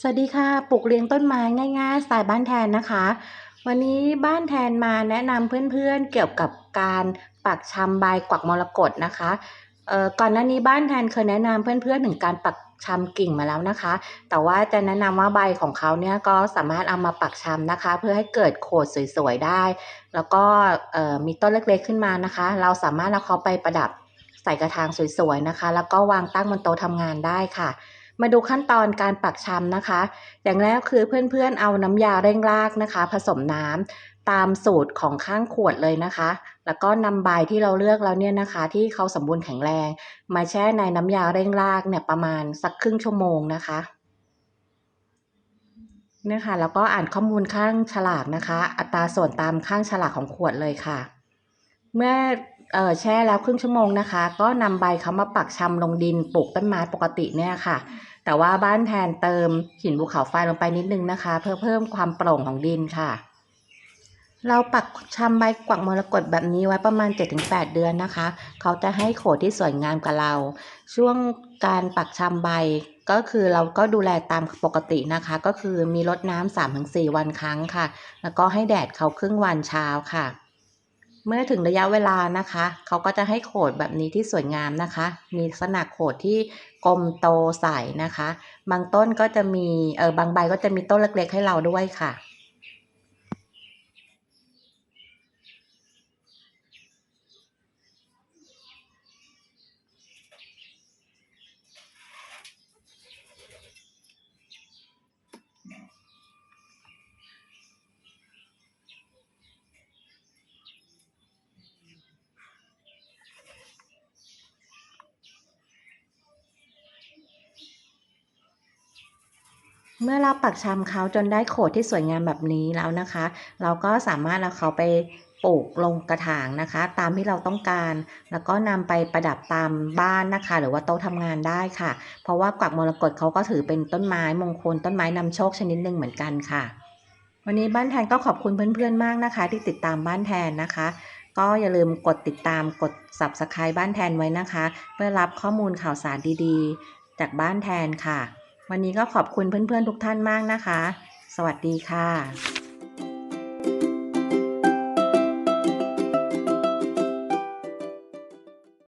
สวัสดีค่ะ ปลูกเลี้ยงต้นไม้ง่ายๆสไตล์บ้านแทนนะคะ วันนี้บ้านแทนมาแนะนำเพื่อนๆเกี่ยวกับการปักชำใบกวักมรกตนะคะเอ่อก่อนหน้านี้บ้านแทนเคยแนะนำเพื่อนๆถึงการปักชำกิ่งมาแล้วนะคะ แต่ว่าจะแนะนำว่าใบของเขาเนี่ยก็สามารถเอามาปักชำนะคะ เพื่อให้เกิดโขดสวยๆได้ แล้วก็เอ่อมีต้นเล็กๆขึ้นมานะคะ เราสามารถเอาเขาไปประดับใส่กระถางสวยๆนะคะ แล้วก็วางตั้งบนโต๊ะทำงานได้ค่ะ มาดูขั้นตอนการปักชำนะคะ อย่างแรกคือเพื่อนๆเอาน้ำยาเร่งรากนะคะ ผสมน้ำตามสูตรของข้างขวดเลยนะคะ แล้วก็นำใบที่เราเลือกแล้วเนี่ยนะคะ ที่เขาสมบูรณ์แข็งแรง มาแช่ในน้ำยาเร่งรากเนี่ยประมาณสักครึ่งชั่วโมงนะคะเนี่ยค่ะแล้วก็อ่านข้อมูลข้างฉลากนะคะ อัตราส่วนตามข้างฉลากของขวดเลยค่ะ เมื่อเอ่อแช่แล้วครึ่งชั่วโมงนะคะ ก็นำใบเขามาปักชำลงดินปลูกต้นไม้ปกติเนี่ยค่ะ แต่ว่าบ้านแทนเติมหินภูเขาไฟลงไปนิดนึงนะคะ เพื่อเพิ่มความโปร่งของดินค่ะ เราปักชำใบกวักมรกตแบบนี้ไว้ประมาณ 7-8 เดือนนะคะ เขาจะให้โขดที่สวยงามกับเรา ช่วงการปักชำใบก็คือเราก็ดูแลตามปกตินะคะ ก็คือมีรดน้ำ3-4 วันครั้งค่ะ แล้วก็ให้แดดเขาครึ่งวันเช้าค่ะ เมื่อถึงระยะเวลานะคะ เขาก็จะให้โขดแบบนี้ที่สวยงามนะคะ มีลักษณะโขดที่กลมโตใสนะคะ บางต้นก็จะมีเออบางใบก็จะมีต้นเล็กๆให้เราด้วยค่ะ เมื่อเราปักชำเขาจนได้โขดที่สวยงามแบบนี้แล้วนะคะ เราก็สามารถเอาเขาไปปลูกลงกระถางนะคะ ตามที่เราต้องการ แล้วก็นำไปประดับตามบ้านนะคะ หรือว่าโต๊ะทำงานได้ค่ะ เพราะว่ากวักมรกตเขาก็ถือเป็นต้นไม้มงคลต้นไม้นำโชคชนิดหนึ่งเหมือนกันค่ะ วันนี้บ้านแทนก็ขอบคุณเพื่อนๆมากนะคะ ที่ติดตามบ้านแทนนะคะ ก็อย่าลืมกดติดตามกด subscribe บ้านแทนไว้นะคะ เพื่อรับข้อมูลข่าวสารดีๆ จากบ้านแทนค่ะ วันนี้ก็ขอบคุณเพื่อนๆทุกท่านมากนะคะ สวัสดีค่ะ